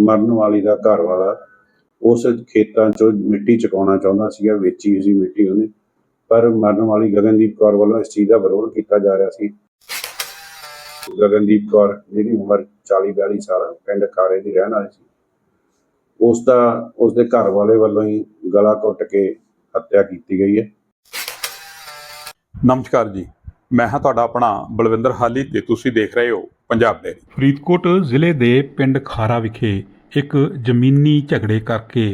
ਮਰਨ ਵਾਲੀ ਦਾ ਘਰ ਵਾਲਾ ਉਸ ਖੇਤਾਂ ਚੋਂ ਮਿੱਟੀ ਚੁਕਾਉਣਾ ਚਾਹੁੰਦਾ ਸੀਗਾ, ਵੇਚੀ ਸੀ ਮਿੱਟੀ ਉਹਨੇ। ਪਰ ਮਰਨ ਵਾਲੀ ਗਗਨਦੀਪ ਕੌਰ ਵੱਲੋਂ ਇਸ ਚੀਜ਼ ਦਾ ਵਿਰੋਧ ਕੀਤਾ ਜਾ ਰਿਹਾ ਸੀ। ਗਗਨਦੀਪ ਕੌਰ ਜਿਹਦੀ ਉਮਰ 40 42 ਸਾਲ ਪਿੰਡ ਕਾਰੇ ਦੀ ਰਹਿਣ ਵਾਲੀ ਸੀ। ਉਸ ਦਾ, ਉਸ ਦੇ ਘਰ ਵਾਲੇ ਵੱਲੋਂ ਹੀ ਗਲਾ ਘੁੱਟ ਕੇ ਹੱਤਿਆ ਕੀਤੀ ਗਈ ਹੈ। ਨਮਸਕਾਰ ਜੀ। ਮੈਂ ਹਾਂ ਤੁਹਾਡਾ ਆਪਣਾ ਬਲਵਿੰਦਰ ਹਾਲੀ ਤੇ ਤੁਸੀਂ ਦੇਖ ਰਹੇ ਹੋ ਪੰਜਾਬ ਡੇਰੀ ਫਰੀਦਕੋਟ ਜ਼ਿਲ੍ਹੇ ਦੇ ਪਿੰਡ ਖਾਰਾ ਵਿਖੇ ਇੱਕ ਜ਼ਮੀਨੀ ਝਗੜੇ ਕਰਕੇ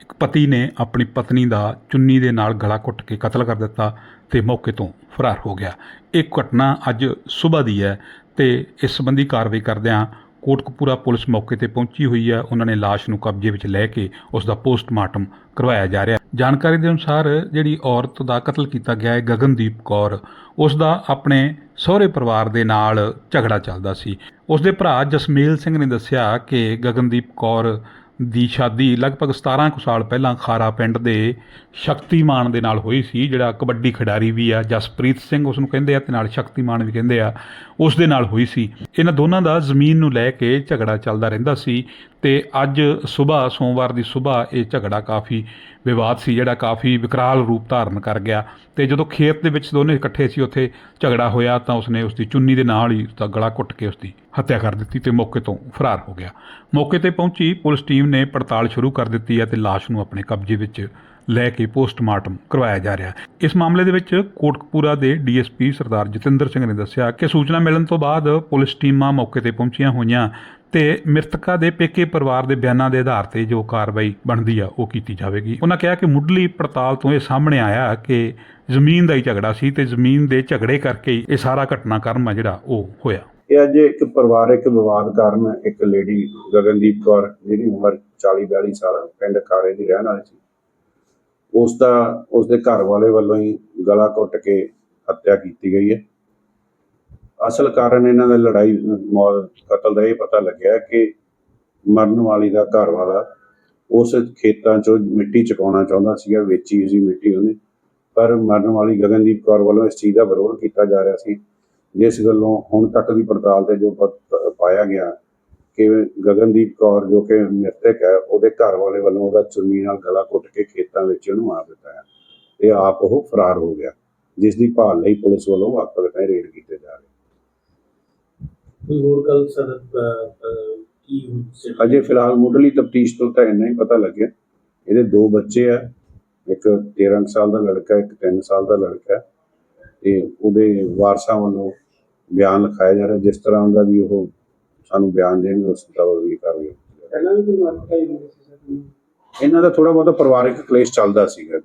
ਇੱਕ ਪਤੀ ਨੇ ਆਪਣੀ ਪਤਨੀ ਦਾ ਚੁੰਨੀ ਦੇ ਨਾਲ ਗਲਾ ਘੁੱਟ ਕੇ ਕਤਲ ਕਰ ਦਿੱਤਾ ਤੇ ਮੌਕੇ ਤੋਂ ਫਰਾਰ ਹੋ ਗਿਆ। ਇਹ ਘਟਨਾ ਅੱਜ ਸਵੇਰ ਦੀ ਹੈ ਤੇ ਇਸ ਸੰਬੰਧੀ ਕਾਰਵਾਈ ਕਰਦਿਆਂ ਕੋਟਕਪੂਰਾ ਪੁਲਿਸ ਮੌਕੇ ਤੇ ਪਹੁੰਚੀ ਹੋਈ ਹੈ। ਉਹਨਾਂ ਨੇ ਲਾਸ਼ ਨੂੰ ਕਬਜ਼ੇ ਵਿੱਚ ਲੈ ਕੇ ਉਸ ਦਾ ਪੋਸਟਮਾਰਟਮ ਕਰਵਾਇਆ ਜਾ ਰਿਹਾ ਜਾਣਕਾਰੀ ਦੇ ਅਨੁਸਾਰ ਜਿਹੜੀ ਔਰਤ ਦਾ ਕਤਲ ਕੀਤਾ ਗਿਆ ਹੈ, ਗਗਨਦੀਪ ਕੌਰ, ਉਸ ਦਾ ਆਪਣੇ ਸਹੁਰੇ ਪਰਿਵਾਰ ਦੇ ਨਾਲ ਝਗੜਾ ਚੱਲਦਾ ਸੀ। ਉਸ ਦੇ ਭਰਾ ਜਸਮੇਲ ਸਿੰਘ ਨੇ ਦੱਸਿਆ ਕਿ ਗਗਨਦੀਪ ਕੌਰ ਦੀ ਸ਼ਾਦੀ ਲਗਭਗ 17 ਕੁ ਸਾਲ ਪਹਿਲਾਂ ਖਾਰਾ ਪਿੰਡ ਦੇ ਸ਼ਕਤੀਮਾਨ ਦੇ ਨਾਲ ਹੋਈ ਸੀ, ਜਿਹੜਾ ਕਬੱਡੀ ਖਿਡਾਰੀ ਵੀ ਆ, ਜਸਪ੍ਰੀਤ ਸਿੰਘ ਉਸ ਨੂੰ ਕਹਿੰਦੇ ਆ ਤੇ ਨਾਲ ਸ਼ਕਤੀਮਾਨ ਵੀ ਕਹਿੰਦੇ ਆ, ਉਸ ਦੇ ਨਾਲ ਹੋਈ ਸੀ। ਇਹਨਾਂ ਦੋਨਾਂ ਦਾ ਜ਼ਮੀਨ ਨੂੰ ਲੈ ਕੇ ਝਗੜਾ ਚੱਲਦਾ ਰਹਿੰਦਾ ਸੀ ਤੇ ਅੱਜ ਸਵੇਰ, ਸੋਮਵਾਰ ਦੀ ਸਵੇਰ ਇਹ ਝਗੜਾ ਕਾਫੀ ਵਿਵਾਦ ਸੀ, ਜਿਹੜਾ ਕਾਫੀ ਵਿਕਰਾਲ ਰੂਪ ਧਾਰਨ ਕਰ ਗਿਆ ਤੇ ਜਦੋਂ ਖੇਤ ਦੇ ਵਿੱਚ ਦੋਨੇ ਇਕੱਠੇ ਸੀ, ਉੱਥੇ ਝਗੜਾ ਹੋਇਆ ਤਾਂ ਉਸਨੇ ਉਸਦੀ ਚੁੰਨੀ ਦੇ ਨਾਲ ਹੀ ਉਸਦਾ ਗਲਾ ਘੁੱਟ ਕੇ ਉਸਦੀ ਹੱਤਿਆ ਕਰ ਦਿੱਤੀ ਤੇ ਮੌਕੇ ਤੋਂ ਫਰਾਰ ਹੋ ਗਿਆ। ਮੌਕੇ ਤੇ ਪਹੁੰਚੀ ਪੁਲਿਸ ਟੀਮ ਨੇ ਪੜਤਾਲ ਸ਼ੁਰੂ ਕਰ ਦਿੱਤੀ ਹੈ ਤੇ ਲਾਸ਼ ਨੂੰ ਆਪਣੇ ਕਬਜ਼ੇ ਵਿੱਚ ਲੈ ਕੇ ਪੋਸਟਮਾਰਟਮ ਕਰਵਾਇਆ ਜਾ ਰਿਹਾ। ਇਸ ਮਾਮਲੇ ਦੇ ਵਿੱਚ ਕੋਟਕਪੂਰਾ ਦੇ ਡੀਐਸਪੀ ਸਰਦਾਰ ਜਤਿੰਦਰ ਸਿੰਘ ਨੇ ਦੱਸਿਆ ਕਿ ਸੂਚਨਾ ਮਿਲਣ ਤੋਂ ਬਾਅਦ ਪੁਲਿਸ ਟੀਮਾਂ ਮੌਕੇ ਤੇ ਪਹੁੰਚੀਆਂ ਹੋਈਆਂ ਤੇ ਮ੍ਰਿਤਕਾ ਦੇ ਪੇਕੇ ਪਰਿਵਾਰ ਦੇ ਬਿਆਨਾਂ ਦੇ ਆਧਾਰ ਤੇ ਜੋ ਕਾਰਵਾਈ ਬਣਦੀ ਆ, ਉਹ ਕੀਤੀ ਜਾਵੇਗੀ। ਉਹਨਾਂ ਕਿਹਾ ਕਿ ਮੁੱਢਲੀ ਪੜਤਾਲ ਤੋਂ ਇਹ ਸਾਹਮਣੇ ਆਇਆ ਕਿ ਜ਼ਮੀਨ ਦਾ ਹੀ ਝਗੜਾ ਸੀ ਤੇ ਜ਼ਮੀਨ ਦੇ ਝਗੜੇ ਕਰਕੇ ਇਹ ਸਾਰਾ ਘਟਨਾਕ੍ਰਮ ਆ ਜਿਹੜਾ ਉਹ ਹੋਇਆ। ਇਹ ਅੱਜ ਇੱਕ ਪਰਿਵਾਰਕ ਵਿਵਾਦ ਕਾਰਨ ਇੱਕ ਲੇਡੀ ਗਗਨਦੀਪ ਕੌਰ, ਜਿਹਦੀ ਉਮਰ 40 42 ਸਾਲ, ਪਿੰਡ ਕਾਰੇ ਦੀ ਰਹਿਣ ਵਾਲੀ ਸੀ। ਉਸ ਦਾ, ਉਸ ਦੇ ਘਰ ਵਾਲੇ ਵੱਲੋਂ ਹੀ ਗਲਾ ਘੁੱਟ ਕੇ ਹੱਤਿਆ ਕੀਤੀ ਗਈ ਹੈ। ਅਸਲ ਕਾਰਨ ਇਹਨਾਂ ਦਾ ਲੜਾਈ, ਮੌਤ, ਕਤਲ ਦਾ ਇਹ ਪਤਾ ਲੱਗਿਆ ਕਿ ਮਰਨ ਵਾਲੀ ਦਾ ਘਰ ਵਾਲਾ ਉਸ ਖੇਤਾਂ ਚੋਂ ਮਿੱਟੀ ਚੁਕਾਉਣਾ ਚਾਹੁੰਦਾ ਸੀਗਾ, ਵੇਚੀ ਸੀ ਮਿੱਟੀ ਉਹਨੇ। ਪਰ ਮਰਨ ਵਾਲੀ ਗਗਨਦੀਪ ਕੌਰ ਵੱਲੋਂ ਇਸ ਚੀਜ਼ ਦਾ ਵਿਰੋਧ ਕੀਤਾ ਜਾ ਰਿਹਾ ਸੀ। ਜਿਸ ਗੱਲੋਂ ਹੁਣ ਤੱਕ ਦੀ ਪੜਤਾਲ ਤੇ ਜੋ ਪਾਇਆ ਗਿਆ ਕਿ ਗਗਨਦੀਪ ਕੌਰ ਜੋ ਕਿ ਮ੍ਰਿਤਕ ਹੈ ਉਹਦੇ ਘਰ ਵਾਲੇ ਵੱਲੋਂ ਉਹਦਾ ਚੁੰਨੀ ਨਾਲ ਗਲਾ ਘੁੱਟ ਕੇ ਖੇਤਾਂ ਵਿੱਚ ਉਹਨੂੰ ਮਾਰ ਦਿੱਤਾ ਹੈ ਤੇ ਆਪ ਉਹ ਫਰਾਰ ਹੋ ਗਿਆ ਜਿਸ ਦੀ ਭਾਲ ਲਈ ਪੁਲਿਸ ਵੱਲੋਂ ਵੱਖ-ਵੱਖ ਥਾਂ ਰੇਡ ਕੀਤੇ ਜਾ ਰਹੇ ਕੋਈ ਹੋਰ ਗੱਲ ਸਰ ਅਹ, ਅਹ, ਕੀ ਹੁਣ ਸਿਰ- ਅਜੇ ਫਿਲਹਾਲ ਮੁੱਢਲੀ ਤਫਤੀਸ਼ ਤੋਂ ਤਾਂ ਇੰਨਾ ਹੀ ਪਤਾ ਲੱਗਿਆ। ਇਹਦੇ ਦੋ ਬੱਚੇ ਆ ਇੱਕ 13 ਕੁ ਸਾਲ ਦਾ ਲੜਕਾ ਇੱਕ 3 ਸਾਲ ਦਾ ਲੜਕਾ। ਤੇ ਉਹਦੇ ਵਾਰਸਾਂ ਵੱਲੋਂ ਬਿਆਨ ਲਿਖਾਇਆ ਜਾ ਰਿਹਾ ਜਿਸ ਤਰ੍ਹਾਂ ਦਾ ਵੀ ਉਹ ਸਾਨੂੰ ਬਿਆਨ ਦੇਣਗੇ ਉਸ ਕਾਰਵਾਈ ਹੋਵੇਗੀ। ਪਹਿਲਾਂ ਵੀ ਕੋਈ ਮਾਰਕਾ ਹੀ ਹੁੰਦੀ ਸੀ ਸਰ ਇਹਨਾਂ ਦਾ ਥੋੜਾ ਬਹੁਤਾ ਪਰਿਵਾਰਕ ਕਲੇਸ਼ ਚੱਲਦਾ ਸੀਗਾ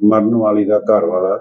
ਮਰਨ ਵਾਲੀ ਦਾ ਘਰ ਵਾਲਾ